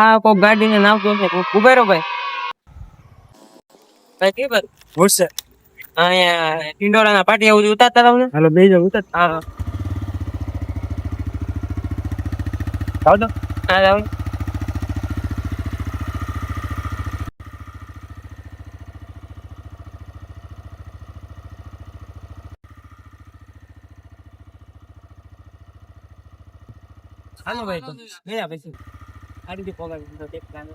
આ કોક ગાડીને નામ તો છે ઉભેરો ભાઈ. ભાઈ કે ભાઈ? હોશે અહીંયા ટિંડોળાના પાટી આવું ઉતારતા તમને? હાલો બે જાવ ઉતાર. હા. જાવ તો. હા જાવ હાલો ભાઈ તો. ગયા પછી દીધો એક કાનો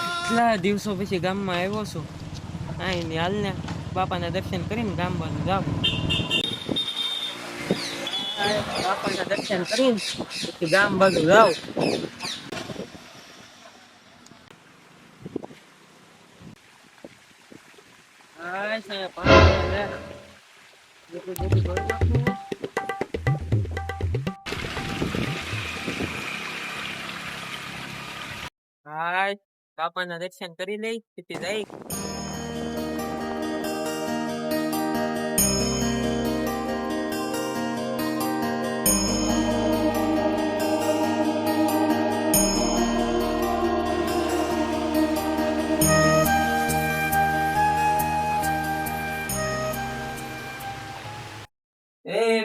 કેટલા દિવસો પછી ગામમાં આવ્યો છું? અહીં હાલને બાપાના દર્શન કરીને ગામ બાજુ જાવ બાપાના દર્શન કરીને પછી ગામ બાજુ જાવ સાહેબ, પાણી લે. જેટલું જેટલું ભરી નાખું. હાય બાપાના દર્શન કરી લઈ પછી જઈ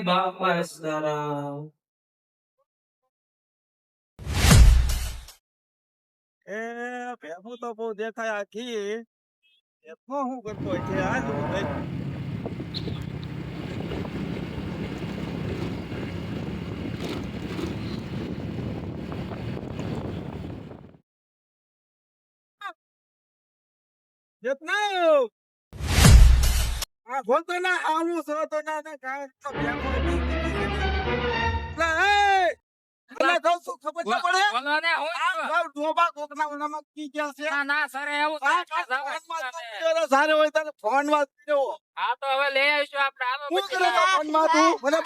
સીતારામ એ ભેગું તો બહુ દેખાય આખી. એનો શું કરતો હોય છે? આ શું ભાઈ જેતના આ બોલતો ના આવું સો તો ના ના કાંઈ તો ભેગો નહીં. એ! કહું છું, ખબર તો પડે બોલો ને હું આ ડોબા કોકના ઓલામાં કી ગયા છે ના ના સર એવું આ થાય કાંઈ ના, ફોનમાં તમે. તું કરે સારો હોય તને ફોનમાં જ કર્યો. હા તો હવે લઈ આવીશું આપણે હાલો હું કરે તો? મને.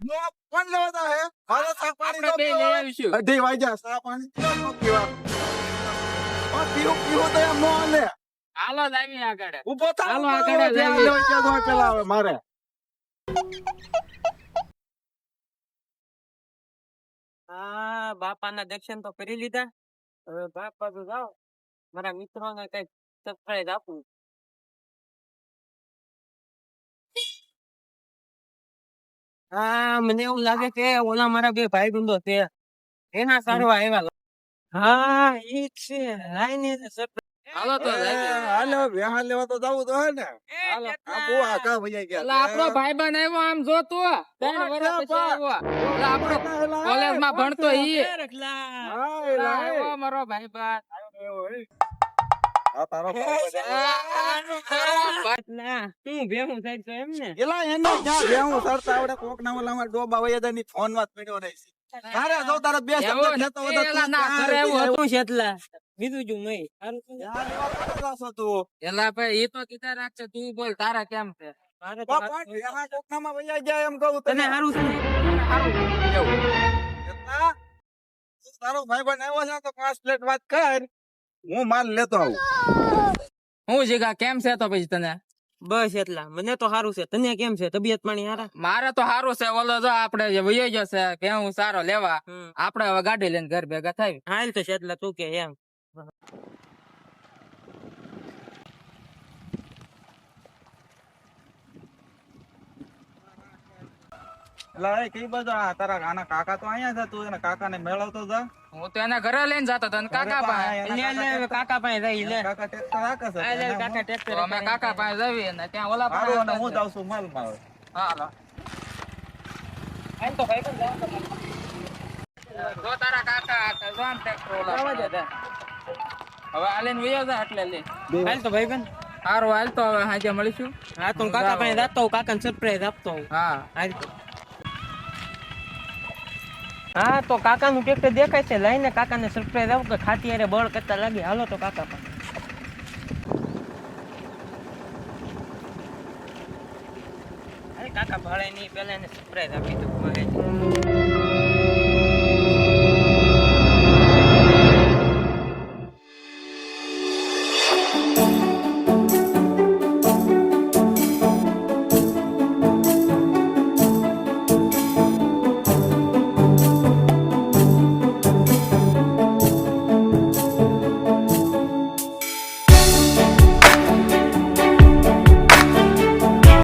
નો ફોન લેવાતા હે? ચા પાણી તો લઈ આવીશું અઢી વાગ્યા, ચા પાણી પીવા? પીવું પીવું તો એમ નો. હાલો આગળ. હાલો આગળ આવી. મારે. હા બાપાના દર્શન તો કરી લીધા. હવે બાપ બાજુ જાઓ. મારા મિત્રોને કંઈક સરપ્રાઈઝ આપું. હા મને એવું લાગે કે ઓલા મારા બે ભાઈ બંધો છે. એના સારવા આવ્યા. હા ઈ છે. લાઈને. હાલો તો ડોબા. હાલે, વેહા લેવા તો જાવું તો હે ને. હાલો. આ બહુ આઘા ગયા એટલે આપણો ભાઈ બન આવ્યો આમ જો તું ત્રણ વર્ષ પછી આવ્યો. એટલે આપણો ભણતો ઈ. હા, મારો ભાઈ બન પડ્યો બીજું જો. એલા ભાઈ તો કીધા રાખશે તું બોલ તારા કેમ છે? તો બા, વાત પણ એના કોકનામાં વહી જાય એમ કહું તને સારું છે ને? એટલા? તું તારો ભાઈ બન આવ્યો છે તો પાંચ પ્લેટ વાત કર. હું માલ લેતો આવું. હું જીગા કેમ છે તો પછી તને? બસ એટલા. મને તો સારું છે. તને કેમ છે? તબિયત પાણી સારા મારે તો સારું છે. ઓલો જો આપડે જે વયો જશે કે હું સારો લેવા આપડે હવે ગાડી લઈને ઘર ભેગા થાય હાલ તો છે એટલે તું કે એમ. કઈ આ તારા આના કાકા તો અહીંયા છે તું એના કાકાને મેળવતો જા. હું તો એના ઘરે લઈને જતો હતો કાકા પાસે. લે લે કાકા પાસે જઈ લે. કાકા ટ્રેક્ટર રાખે છે લે કાકા ટ્રેક્ટર અમે કાકા પાસે જઈએ ને ત્યાં ઓલા પાસે અને હું. જાઉં છું. માલમાં હાલો. હાલ. તો ભાઈ પણ જાઓ તો તારા કાકા હતા, ઓલા. હવે હાલીને વયો જા એટલે લે. હાલ તો ભાઈ પણ હારું હાલ તો હવે હાજે મળીશું. હા તો કાકા પાસે જાતો હું કાકાને સરપ્રાઈઝ આપતો હું હા. હાલ હા તો કાકાનું ટ્રેક્ટર દેખાય છે. લઈને કાકાને સરપ્રાઈઝ આવું કે ખાતી અરે બળ કરતા લાગે. હાલો તો કાકા પણ અરે કાકા ભાડે નહીં પેલા એને સરપ્રાઈઝ આપી દઉં.